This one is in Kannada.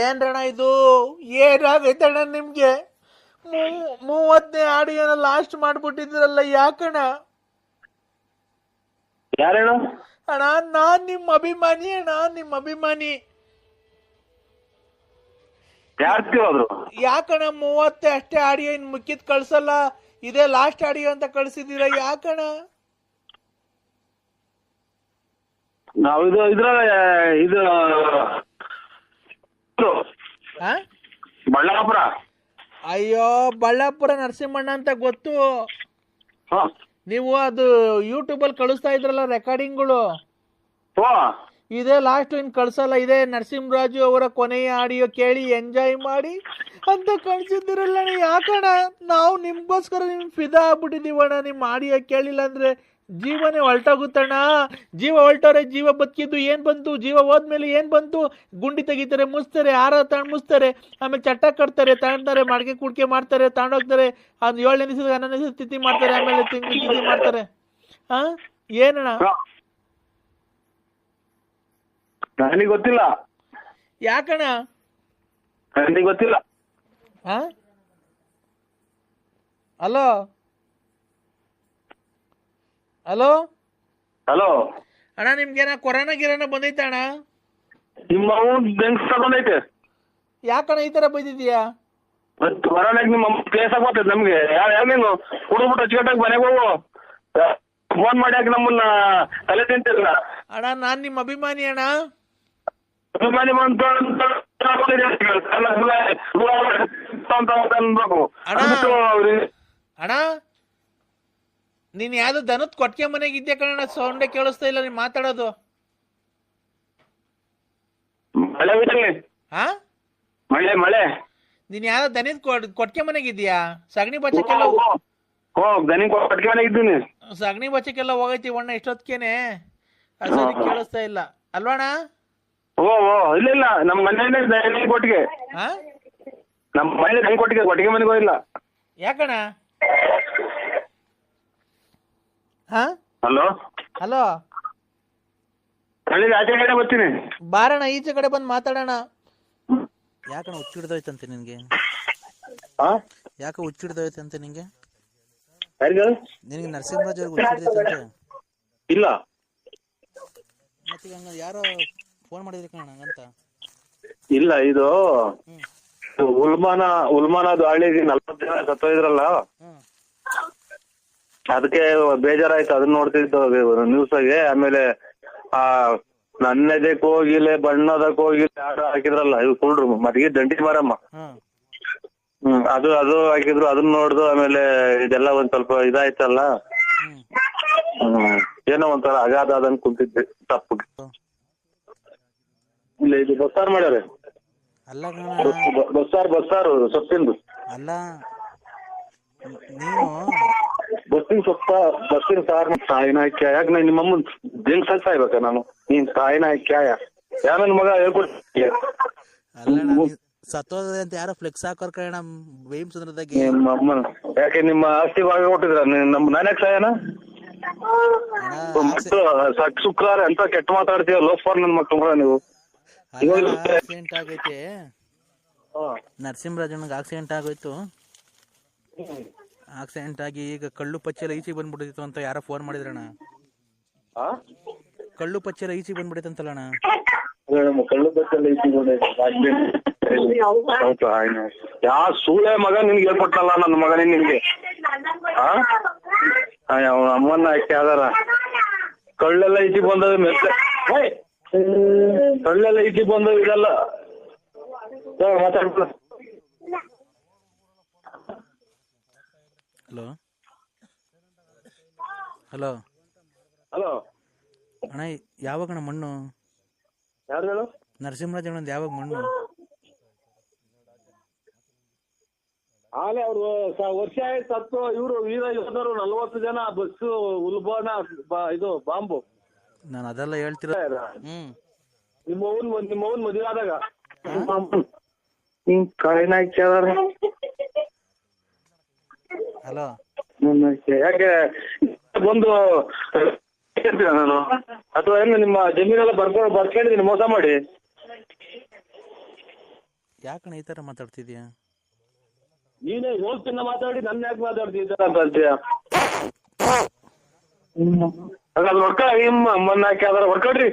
ಏನ್ರಣ ಇದು? ಏನಾಗೈತಣ್ಣ ನಿಮ್ಗೆ? ಮೂವತ್ತನೇ ಆಡಿಯೋನ ಲಾಸ್ಟ್ ಮಾಡ್ಬಿಟ್ಟಿದ್ರಲ್ಲ ಯಾಕಣ ಯಾರಣ್ಣ? ಅಣ್ಣ ನಾನ್ ನಿಮ್ ಅಭಿಮಾನಿ ಅಣ್ಣ ನಿಮ್ಮ ಅಭಿಮಾನಿ. ಯಾಕಣ ಮೂವತ್ತೆ ಅಷ್ಟೇ ಆಡಿಯೋ ಇನ್ ಮುಕ್ಕಿದ್ ಕಳ್ಸಲ್ಲ? ಇದೇ ಲಾಸ್ಟ್ ಆಡಿಯೋ ಅಂತ ಕಳ್ಸಿದೀರ ಯಾಕಣ ನಾವು ಇದು ಇದ್ರ ಇದು ಇದು, ಆ? ಬಳ್ಳಾಪುರ? ಅಯ್ಯೋ ಬಳ್ಳಾಪುರ ನರಸಿಂಹಣ್ಣ ಅಂತ ಗೊತ್ತು. ನೀವು ಅದು ಯೂಟ್ಯೂಬ್ ಅಲ್ಲಿ ಕಳಿಸ್ತಾ ಇದ್ರಲ್ಲ ರೆಕಾರ್ಡಿಂಗ್ಗಳು ಇದೇ ಲಾಸ್ಟ್ ಇನ್ ಕಳ್ಸಲ್ಲ ಇದೇ ನರಸಿಂಹರಾಜು ಅವರ ಕೊನೆಯ ಆಡಿಯೋ ಕೇಳಿ ಎಂಜಾಯ್ ಮಾಡಿ ಅಂತ ಕಳ್ಸಿದ್ದಿರಲ್ಲ ಅಣ್ಣ. ಯಾಕಣ್ಣ? ನಾವು ನಿಮ್ಗೋಸ್ಕರ ನಿಮ್ ಫಿದಾ ಆಗ್ಬಿಟ್ಟಿದೀವಣ್ಣ ನಿಮ್ ಆಡಿಯೋ ಕೇಳಿಲ್ಲ ಅಂದ್ರೆ ಜೀವನೇ ಹೊಲ್ಟೋಗುತ್ತಣ್ಣ ಜೀವ ಹೊಲ್ಟೋರೆ ಜೀವ ಬದುಕಿದ್ದು ಏನ್ ಬಂತು? ಜೀವ ಹೋದ್ಮೇಲೆ ಏನ್ ಬಂತು? ಗುಂಡಿ ತೆಗಿತಾರೆ ಮುಸ್ತಾರೆ ಆರ ತಗೊಂಡ್ ಮುಸ್ತಾರೆ ಆಮೇಲೆ ಚಟ್ಟ ಕಟ್ತಾರೆ ತಗೊಂತಾರೆ ಮಡಿಕೆ ಕುಡ್ಕೆ ಮಾಡ್ತಾರೆ ತಗೊಂಡೋಗ್ತಾರೆ ಅದು ಏಳನೇ ದಿವಸದ ಹನ್ನೊಂದನೇ ದಿವಸ ತಿಥಿ ಮಾಡ್ತಾರೆ ಆಮೇಲೆ ತಿಂಗಳು ತಿಥಿ ಮಾಡ್ತಾರೆ. ಹಾ ಏನಣ್ಣ? ನನಗೆ ಗೊತ್ತಿಲ್ಲ. ಯಾಕಣ್ಣ? ನನಗೆ ಗೊತ್ತಿಲ್ಲ. ಹಾ ಹಲೋ ಹಲೋ ಹಲೋ ಅಣ್ಣ ನಿಮ್ಗೇನ ಕೊರೋನಾ ಗಿರಾನ ಬಂದೈತೆ ಅಣ್ಣ? ನಿಮ್ಮ ಬೆಂಕ್ಸ್ ಬೆಂಕ್ ತಗೊಂಡೈತೆ ಯಾಕಣ್ಣ ಈ ತರ ಬೈದಿದ್ಯಾ ಹೊರನಾಗ ನಿಮ್ಮ ಕೇಸ್ ಆಗ್ಬರ್ತೈತೆ ನಮ್ಗೆ. ಯಾವ ಯಾವ ನೀನು? ಕುಡಿದ್ಬಿಟ್ಟು ಅಚ್ಚುಕಟ್ಟಾಗಿ ಮನೆಗೆ ಹೋಗು. ಫೋನ್ ಮಾಡಿ ಹಾಕಿ ನಮ್ಮನ್ನ ತಲೆ ತಿಂತಿಲ್ಲ? ಅಣ್ಣ ನಾನ್ ನಿಮ್ಮ ಅಭಿಮಾನಿ ಅಣ್ಣ. ಅಭಿಮಾನಿ ಬಂತು ಅಂತ ಅನ್ಬೇಕು ಅಣ್ಣ. ನೀನ್ ಯಾವ್ದು ದನದ ಕೊಟ್ಕೆ ಮನೆಗೆ ಇದ್ದೆ ಕಣ ಸೌಂಡೆ ಕೇಳಿಸ್ತಾ ಇಲ್ಲ ನೀನ್ ಮಾತಾಡೋದು. ಮಳೆ ಹಾ? ಮಳೆ ಮಳೆ. ನೀನ್ ಯಾವ್ದು ದನದ ಕೊಟ್ಟಿಗೆ ಮನೆಗೆ ಇದೆಯಾ? ಸಗಣಿ ಬಚ್ಚಕ್ಕೆಲ್ಲ ಓ ದನಿ ಕೊಟ್ಟಿಗೆ ಮನೆಗೆ ಇದ್ದೀನಿ. ಸಗಣಿ ಬಚ್ಚಕ್ಕೆಲ್ಲ ಹೋಗೈತಿ ಒಣ್ಣ ಇಷ್ಟೊತ್ತಿಗೆನೆ ಅದು ಕೇಳಿಸ್ತಾ ಇಲ್ಲ. ಅಲ್ವಾಣ ಓ ಓ ಇಲ್ಲ ಇಲ್ಲ. ನಮ್ಮ ಮನೆಯಲ್ಲೇ ದನಿ ಕೊಟ್ಟಿಗೆ ಹಾ? ನಮ್ಮ ಮನೇಲಿ ದನಿ ಕೊಟ್ಟಿಗೆ ಕೊಟ್ಟಿಗೆ ಮನೆಗೆ ಹೋಗಿಲ್ಲ. ಯಾಕಣ್ಣ? ಹಾ? ಹಲೋ? ಹಲೋ? ಹಳ್ಳಿ ಆಚೆ ಕಡೆ ಬರ್ತೀನಿ. ಬಾರಣ್ಣ ಈಚೆ ಕಡೆ ಬಂದು ಮಾತಾಡೋಣ. ಯಾಕಣ ಹುಚ್ಚಿಡ್ದೋಯ್ತಂತೆ ನಿನ್ಗೆ? ಹಾ ಯಾಕೆ ಹುಚ್ಚಿಡ್ದೋಯ್ತಂತೆ ನಿಂಗೆ ನಿನ್ಗೆ ನಿನಗೆ ನರಸಿಂಹರಾಜ್ ಅವ್ರಿಗೆ ಹುಚ್ಚಿಡ್ದೈತಂತೆ ಇಲ್ಲ. ಮತ್ತೆ ಈಗ ಯಾರೋ ಫೋನ್ ಮಾಡಿದ್ರಿ ಕಣ ಹಂಗಂತ? ಇಲ್ಲ ಇದು ಉಲ್ಮಾನ ಉಲ್ಮಾನ ಹಳ್ಳಿಗೆ ನಲ್ವತ್ತು ಜನ ಸತ್ತೋಯ್ದ್ರಲ್ಲ? ಅದಕ್ಕೆ ಬೇಜಾರಾಯ್ತು. ಅದನ್ನ ನೋಡ್ತಿದ್ದು ನ್ಯೂಸ್ ಆಗಿ. ಆಮೇಲೆ ಆ ನನ್ನದೇ ಹೋಗಿಲೆ ಬಣ್ಣದಕ್ ಹೋಗಿಲೆ ಯಾರು ಹಾಕಿದ್ರಲ್ಲ ಇವ್ ಕುಳ್ರು ಮದ್ಗೆ ದಂಡಿ ಮಾರಮ್ಮ. ಹ್ಮ್ ಅದು ಅದು ಹಾಕಿದ್ರು. ಅದನ್ನ ನೋಡ್ದು ಆಮೇಲೆ ಇದೆಲ್ಲ ಒಂದ್ ಸ್ವಲ್ಪ ಇದಾಯ್ತಲ್ಲ. ಹ್ಮ್ ಏನೋ ಒಂಥರ ಅಗಾಧ ಅದನ್ ಕುಂತಿದ್ದೆ ತಪ್ಪು. ಇಲ್ಲ ಇದು ಬಸ್ಸಾರ್ ಮಾಡ್ಯಾರೆ. ಅಲ್ಲ ಬಸ್ಸಾರ್ ಬಸ್ಸಾರು ಸೊಪ್ಪಿಂದು. ಅಲ್ಲ ನೀನು ಬಸ್ಸಿನ ಸ್ವಲ್ಪ ಬರ್ತೀನಿ ಸಾರ್. ತಾಯಿನ ಕ್ಯಾಯ ಯಾಕೆ ನಾನು ನಿಮ್ಮ ಅಮ್ಮನ್ ಜಂಗ್ ಸಾಯ್ಬೇಕಾ ನಾನು? ನೀನ್ ತಾಯಿನ ಕ್ಯಾಯ ಯಾ ನನ್ ಮಗ ಹೇಳ್ಕೊಡ್ತೀಯ ಅಲ್ಲ ಸತ್ತೋದ ಅಂತ ಯಾರೋ ಫ್ಲೆಕ್ಸ್ ಹಾಕೋರ್ ಕಣ ಭೀಮ್ ಸುಂದ್ರದಾಗೆ. ನಿಮ್ಮ ಅಮ್ಮನ. ಯಾಕೆ ನಿಮ್ಮ ಆಸ್ತಿ ಭಾಗ ಕೊಟ್ಟಿದ್ರ ನಮ್ ನಾನೇ ಸಾಯನ ಮಕ್ಕಳು ಸಕ್ ಶುಕ್ರಾರ ಅಂತ ಕೆಟ್ಟ ಮಾತಾಡ್ತೀಯ ಲೋಫಾರ್ ನನ್ ಮಕ್ಳು ನೀವು. ಆಕ್ಸಿಡೆಂಟ್ ಆಗೈತೆ ನರಸಿಂಹರಾಜಣ್ಣಗೆ ಆಕ್ಸಿಡೆಂಟ್ ಆಗೋಯ್ತು. ಆಕ್ಸಿಡೆಂಟ್ ಆಗಿ ಈಗ ಕಳ್ಳು ಪಚ್ಚೆಲ್ಲ ಈಚೆಗೆ ಬಂದ್ಬಿಟ್ಟಿತ್ತು ಅಂತ ಯಾರೋ ಫೋನ್ ಮಾಡಿದ್ರಣ್ಣ? ಕಳ್ಳು ಪಚ್ಚೆಲ್ಲ ಈಚೆಗೆ ಬಂದ್ಬಿಟ್ಟಿತ್ತಂತಲ್ಲಣ್ಣ? ಕಳ್ಳು ಯಾ ಸೂಳೆ ಮಗ ನಿನ್ಗೆ ಹೇಳ್ಕೊಟ್ಟಲ್ಲ ನನ್ನ ಮಗನೇ ನಿನ್ಗೆ? ಆ? ಅವ್ನ ಅಮ್ಮನ್ನ ಹಾಕಿ ಅದಾರ ಕಳ್ಳೆಲ್ಲ ಈಚೆ ಬಂದದ ಮೆತ್ತ! ಕಳ್ಳೆಲ್ಲ ಈಚೆ ಬಂದವ ಇದೆಲ್ಲ. ಮಾತಾಡ್ಬಿಡ. ಹಲೋ. ಹಲೋ. ಹಲೋ. ಅಣ್ಣ ಯಾವಾಗಣ ಮಣ್ಣು? ಯಾರು ಹೇಳು? ನರಸಿಂಹರಾಜ ಅಣ್ಣಂದು ಯಾವಾಗ ಮಣ್ಣು? ಆಲೆ ಅವರು ವರ್ಷ ಆಯ್ತು ಹತ್ತು ಇವರು ವೀರ ಯೋಧರು ನಲ್ವತ್ತು ಜನ ಬಸ್ ಉಲ್ಬೋನ ಇದು ಬಾಂಬು. ನಾನು ಅದೆಲ್ಲ ಹೇಳ್ತಿರ ಹ್ಮ್. ನಿಮ್ಮ ಅವ್ನ್ ನಿಮ್ಮ ಅವ್ನ್ ಮದುವೆ ಆದಾಗ. ಹಿಂಗ್ ಕಾಯಿನ ಹಾಕ್ಯಾರ ಹಲೋ. ಯಾಕೆ ಬಂದು ಹೇಳ್ತೀರಾ ನಾನು? ಅಥವಾ ಏನು ನಿಮ್ಮ ಜಮೀನೆಲ್ಲ ಬರ್ಕೊಂಡು ಬರ್ಕೊಂಡಿದ್ದೀನಿ ಮೋಸ ಮಾಡಿ? ಯಾಕಣ್ಣ ಈ ಥರ ಮಾತಾಡ್ತಿದ್ಯಾ? ನೀನೇ ಹೋಗ್ತಿನ ಮಾತಾಡಿ ನನ್ನ ಯಾಕೆ ಮಾತಾಡ್ತಿದ್ದ ಅಂತ ಅಂತೀಯ? ಹಾಗಾದ್ರೆ ವರ್ಕ ನಿಮ್ಮ ಮೊನ್ನೆ ಹಾಕಿ ಅದಾರ ಹೊಡ್ಕೊಡ್ರಿ